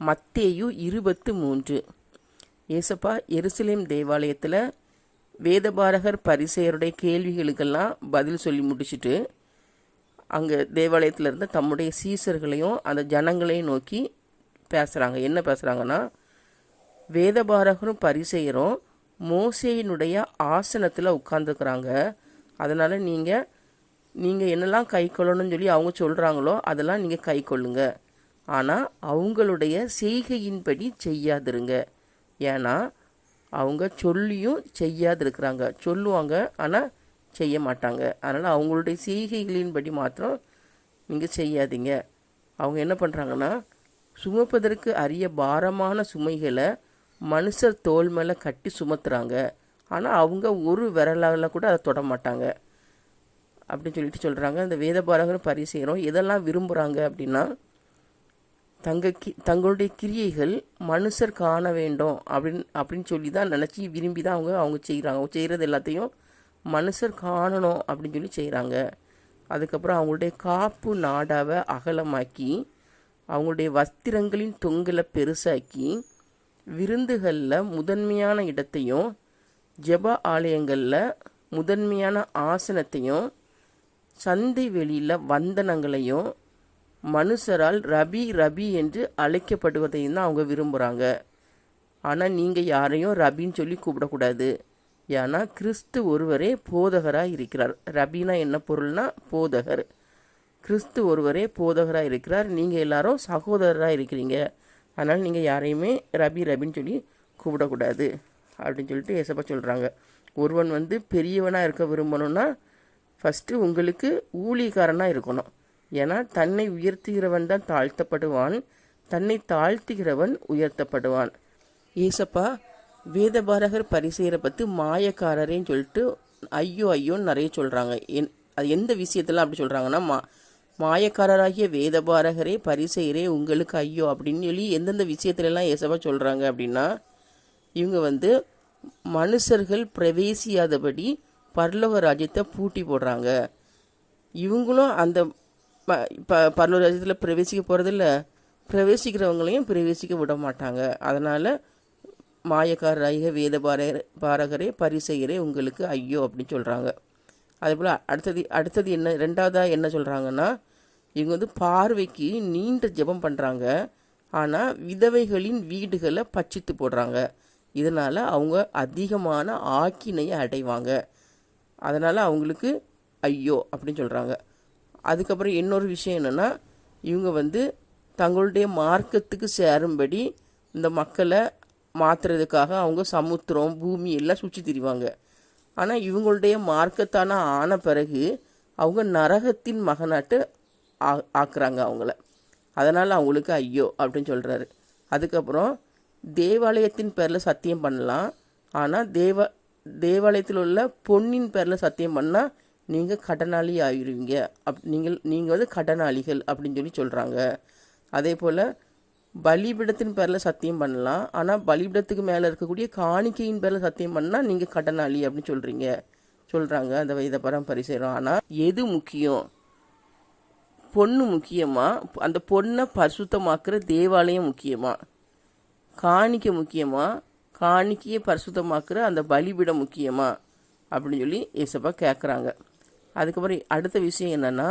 மத்தேயு இருபத்து மூன்று. ஏசப்பா எருசலேம் தேவாலயத்தில் வேதபாரகர் பரிசெயருடைய கேள்விகளுக்கெல்லாம் பதில் சொல்லி முடிச்சுட்டு அங்கே தேவாலயத்தில் இருந்த தம்முடைய சீசர்களையும் அந்த ஜனங்களையும் நோக்கி பேசுகிறாங்க என்ன பேசுகிறாங்கன்னா வேதபாரகரும் பரிசெயரும் மோசையினுடைய ஆசனத்தில் உட்காந்துருக்குறாங்க அதனால் நீங்கள் நீங்கள் என்னெல்லாம் கை கொள்ளணும்னு சொல்லி அவங்க சொல்கிறாங்களோ அதெல்லாம் நீங்கள் கை கொள்ளுங்கள் ஆனால் அவங்களுடைய செய்கையின்படி செய்யாதிருங்க. ஏன்னா அவங்க சொல்லியும் செய்யாதிருக்கிறாங்க. சொல்லுவாங்க ஆனால் செய்ய மாட்டாங்க. அதனால் அவங்களுடைய செய்கைகளின்படி மாத்திரம் நீங்கள் செய்யாதீங்க. அவங்க என்ன பண்ணுறாங்கன்னா சுமப்பதற்கு அரிய பாரமான சுமைகளை மனுஷர் தோல் மேலே கட்டி சுமத்துறாங்க. ஆனால் அவங்க ஒரு விரலால் கூட அதை தொட மாட்டாங்க. அப்படின்னு சொல்லிட்டு சொல்கிறாங்க இந்த வேதபாரகரும் பரிசெய்கிறோம் எதெல்லாம் விரும்புகிறாங்க அப்படின்னா தங்க கி தங்களுடைய கிரியைகள் மனுஷர் காண வேண்டும் அப்படின்னு அப்படின்னு சொல்லி தான் நினச்சி விரும்பி தான் அவங்க அவங்க செய்கிறாங்க அவங்க செய்கிறது எல்லாத்தையும் மனுஷர் காணணும் அப்படின்னு சொல்லி செய்கிறாங்க அதுக்கப்புறம் அவங்களுடைய காப்பு நாடாவை அகலமாக்கி அவங்களுடைய வஸ்திரங்களின் தொங்கலை பெருசாக்கி விருந்துகளில் முதன்மையான இடத்தையும் ஜெப ஆலயங்களில் முதன்மையான ஆசனத்தையும் சந்தை வெளியில் வந்தனங்களையும் மனுஷரால் ரபி ரபி என்று அழைக்கப்படுவதையும் தான் அவங்க விரும்புகிறாங்க ஆனால் நீங்கள் யாரையும் ரபின்னு சொல்லி கூப்பிடக்கூடாது. ஏன்னா கிறிஸ்து ஒருவரே போதகராக இருக்கிறார். ரபினா என்ன பொருள்னா போதகர். கிறிஸ்து ஒருவரே போதகராக இருக்கிறார். நீங்கள் எல்லாரும் சகோதரராக இருக்கிறீங்க. அதனால் நீங்கள் யாரையுமே ரபி ரபின்னு சொல்லி கூப்பிடக்கூடாது அப்படின்னு சொல்லிட்டு ஏசப்பா சொல்கிறாங்க ஒருவன் வந்து பெரியவனாக இருக்க விரும்பணும்னா ஃபஸ்ட்டு உங்களுக்கு ஊழியக்காரனாக இருக்கணும். ஏன்னா தன்னை உயர்த்துகிறவன் தான் தாழ்த்தப்படுவான் தன்னை தாழ்த்துகிறவன் உயர்த்தப்படுவான். ஏசப்பா வேதபாரகர் பரிசெயரை பற்றி மாயக்காரரேன்னு சொல்லிட்டு ஐயோ ஐயோன்னு நிறைய சொல்கிறாங்க என் அது எந்த விஷயத்தெல்லாம் அப்படி சொல்கிறாங்கன்னா மா மாயக்காரராகிய வேதபாரகரே பரிசெயரே உங்களுக்கு ஐயோ அப்படின்னு சொல்லி எந்தெந்த விஷயத்துலலாம் ஏசப்பா சொல்கிறாங்க அப்படின்னா இவங்க வந்து மனுஷர்கள் பிரவேசியாதபடி பரலோக ராஜ்யத்தை பூட்டி போடுறாங்க. இவங்களும் அந்த ப- ப- பரலோக ராஜ்யத்தில் பிரவேசிக்க போகிறதில்ல பிரவேசிக்கிறவங்களையும் பிரவேசிக்க விட மாட்டாங்க. அதனால் மாயக்காரராக வேத பாரகர் பாரகரே பரிசெயரே உங்களுக்கு ஐயோ அப்படின்னு சொல்கிறாங்க அதேபோல் அடுத்தது அடுத்தது என்ன ரெண்டாவதாக என்ன சொல்கிறாங்கன்னா இவங்க வந்து பார்வைக்கு நீண்ட ஜெபம் பண்ணுறாங்க ஆனால் விதவைகளின் வீடுகளை பச்சித்து போடுறாங்க. இதனால் அவங்க அதிகமான ஆக்கினையை அடைவாங்க. அதனால் அவங்களுக்கு ஐயோ அப்படின்னு சொல்கிறாங்க அதுக்கப்புறம் இன்னொரு விஷயம் என்னென்னா இவங்க வந்து தங்களுடைய மார்க்கத்துக்கு சேரும்படி இந்த மக்களை மாற்றுறதுக்காக அவங்க சமுத்திரம் பூமி எல்லாம் சுற்றி திரிவாங்க. ஆனால் இவங்களுடைய மார்க்கத்தான ஆன பிறகு அவங்க நரகத்தின் மகனாட்டு ஆ ஆக்குறாங்க அவங்கள. அதனால் அவங்களுக்கு ஐயோ அப்படின்னு சொல்கிறாரு அதுக்கப்புறம் தேவாலயத்தின் பேரில் சத்தியம் பண்ணலாம். ஆனால் தேவ தேவாலயத்தில் உள்ள பொன்னின் பேரில் சத்தியம் பண்ணால் நீங்கள் கடனாளி ஆயிடுவீங்க அப் நீங்கள் நீங்கள் வந்து கடனாளிகள் அப்படின்னு சொல்லி சொல்கிறாங்க அதே போல் பலிபிடத்தின் பேரில் சத்தியம் பண்ணலாம். ஆனால் பலிபிடத்துக்கு மேலே இருக்கக்கூடிய காணிக்கையின் பேரில் சத்தியம் பண்ணால் நீங்கள் கடனாளி அப்படின்னு சொல்கிறீங்க சொல்கிறாங்க அந்த வைத பரம்பரிசைகிறோம் ஆனால் எது முக்கியம்? பொண்ணு முக்கியமாக அந்த பொண்ணை பரிசுத்தமாக்குற தேவாலயம் முக்கியமாக காணிக்கை முக்கியமாக காணிக்கையை பரிசுத்தமாக்குற அந்த பலிபிடம் முக்கியமாக அப்படின்னு சொல்லி ஏசப்பா கேட்குறாங்க அதுக்கப்புறம் அடுத்த விஷயம் என்னென்னா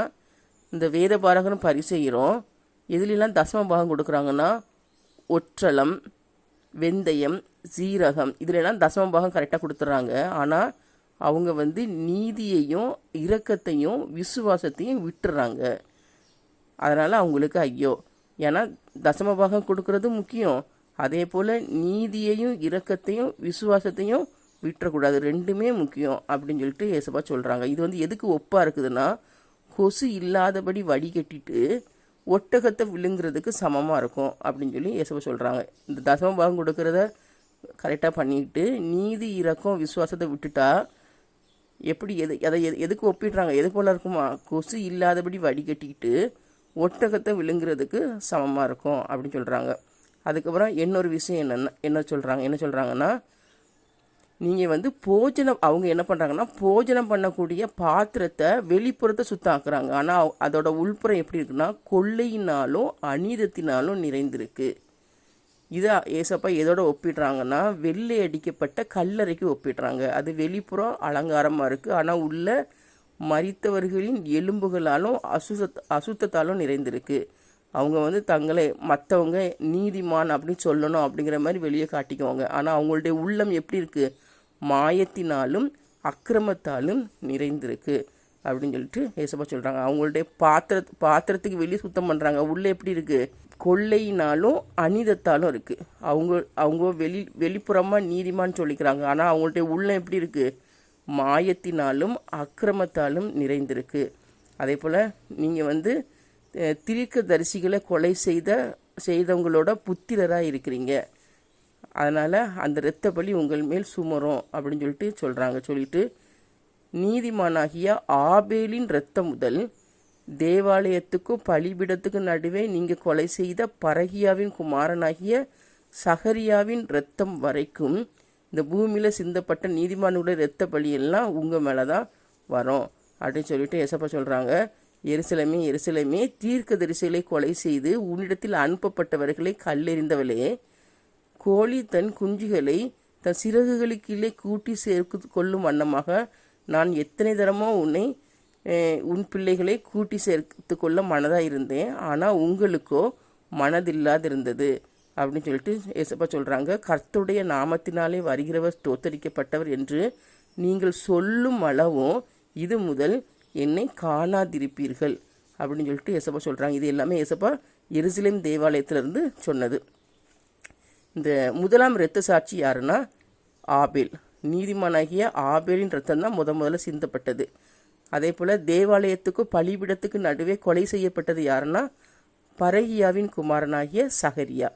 இந்த வேத பாரகனும் பரிசெய்கிறோம். எதுலெல்லாம் தசம பாகம் கொடுக்குறாங்கன்னா ஒற்றளம் வெந்தயம் சீரகம் இதுலலாம் தசம பாகம் கரெக்டாக கொடுத்துட்றாங்க ஆனால் அவங்க வந்து நீதியையும் இரக்கத்தையும் விசுவாசத்தையும் விட்டுறாங்க. அதனால் அவங்களுக்கு ஐயோ. ஏன்னா தசம பாகம் கொடுக்கறது முக்கியம். அதே போல் நீதியையும் இரக்கத்தையும் விசுவாசத்தையும் விட்டுறக்கூடாது. ரெண்டுமே முக்கியம் அப்படின்னு சொல்லிட்டு ஏசப்பா சொல்கிறாங்க இது வந்து எதுக்கு ஒப்பாக இருக்குதுன்னா கொசு இல்லாதபடி வடிகட்டிட்டு ஒட்டகத்தை விழுங்குறதுக்கு சமமாக இருக்கும் அப்படின்னு சொல்லி ஏசப்பா சொல்கிறாங்க இந்த தசம பாகம் கொடுக்கறத கரெக்டாக பண்ணிட்டு நீதி இறக்கம் விசுவாசத்தை விட்டுட்டா எப்படி எது அதை எது எதுக்கு ஒப்பிடுறாங்க? எது போல் இருக்குமா? கொசு இல்லாதபடி வடிகட்டிக்கிட்டு ஒட்டகத்தை விழுங்குறதுக்கு சமமாக இருக்கும் அப்படின்னு சொல்கிறாங்க அதுக்கப்புறம் இன்னொரு விஷயம் என்னென்ன என்ன சொல்கிறாங்க என்ன சொல்கிறாங்கன்னா நீங்கள் வந்து போஜனம் அவங்க என்ன பண்ணுறாங்கன்னா போஜனம் பண்ணக்கூடிய பாத்திரத்தை வெளிப்புறத்தை சுத்தாக்குறாங்க ஆனால் அதோட உள்புறம் எப்படி இருக்குன்னா கொள்ளையினாலும் அநீதத்தினாலும் நிறைந்திருக்கு. இதை ஏசப்பா எதோட ஒப்பிடுறாங்கன்னா வெள்ளை அடிக்கப்பட்ட கல்லறைக்கு ஒப்பிடுறாங்க. அது வெளிப்புறம் அலங்காரமாக இருக்குது ஆனால் உள்ள மறித்தவர்களின் எலும்புகளாலும் அசுத்த அசுத்தத்தாலும் நிறைந்திருக்கு. அவங்க வந்து தங்களை மற்றவங்க நீதிமான் அப்படின்னு சொல்லணும் அப்படிங்கிற மாதிரி வெளியே காட்டிக்குவாங்க. ஆனால் அவங்களுடைய உள்ளம் எப்படி இருக்குது மாயத்தினாலும் அக்கிரமத்தாலும் நிறைந்திருக்கு அப்படின்னு சொல்லிட்டு ஏசப்பா சொல்கிறாங்க அவங்களுடைய பாத்திர பாத்திரத்துக்கு வெளியே சுத்தம் பண்ணுறாங்க உள்ளே எப்படி இருக்குது கொள்ளையினாலும் அனிதத்தாலும் இருக்குது அவங்க அவங்க வெளி வெளிப்புறமாக நீதிமான்னு சொல்லிக்கிறாங்க. ஆனால் அவங்கள்ட்ட உள்ளம் எப்படி இருக்குது மாயத்தினாலும் அக்கிரமத்தாலும் நிறைந்திருக்கு. அதே போல் நீங்கள் வந்து தீர்க்க தரிசிகளை கொலை செய்த செய்தவங்களோட புத்திரராக இருக்கிறீங்க. அதனால் அந்த இரத்த பலி உங்கள் மேல் சுமரும் அப்படின்னு சொல்லிட்டு சொல்கிறாங்க சொல்லிட்டு நீதிமானாகிய ஆபேலின் இரத்தம் முதல் தேவாலயத்துக்கும் பலிபிடத்துக்கும் நடுவே நீங்கள் கொலை செய்த பரகியாவின் குமாரனாகிய சஹரியாவின் இரத்தம் வரைக்கும் இந்த பூமியில் சிந்தப்பட்ட நீதிமானுடைய இரத்த பலியெல்லாம் உங்கள் மேலே தான் வரும் அப்படின்னு சொல்லிட்டு எசப்பா சொல்கிறாங்க எருசலமே எருசலமே தீர்க்க தரிசிகளை கொலை செய்து உன்னிடத்தில் அனுப்பப்பட்டவர்களை கல்லெறிந்தவளே. கோழி தன் குஞ்சுகளை தன் சிறகுகளுக்கீழே கூட்டி சேர்க்கு கொள்ளும் வண்ணமாக நான் எத்தனை தரமோ உன்னை உன் பிள்ளைகளை கூட்டி சேர்த்து கொள்ள மனதாக இருந்தேன் ஆனால் உங்களுக்கோ மனதில்லாதிருந்தது. அப்படின்னு சொல்லிட்டு ஏசப்பா சொல்கிறாங்க கர்த்துடைய நாமத்தினாலே வருகிறவர் தோத்தரிக்கப்பட்டவர் என்று நீங்கள் சொல்லும் அளவும் இது முதல் என்னை காணாதிருப்பீர்கள் அப்படின்னு சொல்லிட்டு எசப்பா சொல்கிறாங்க இது எல்லாமே எசப்பா எருசலேம் தேவாலயத்திலிருந்து சொன்னது. இந்த முதலாம் இரத்த சாட்சி யாருன்னா? ஆபேல். நீதிமானாகிய ஆபேலின் ரத்தம் தான் முத முதல்ல சிந்தப்பட்டது. அதே போல் தேவாலயத்துக்கும் பலிபிடத்துக்கு நடுவே கொலை செய்யப்பட்டது யாருன்னா? பரகியாவின் குமாரனாகிய சகரியா.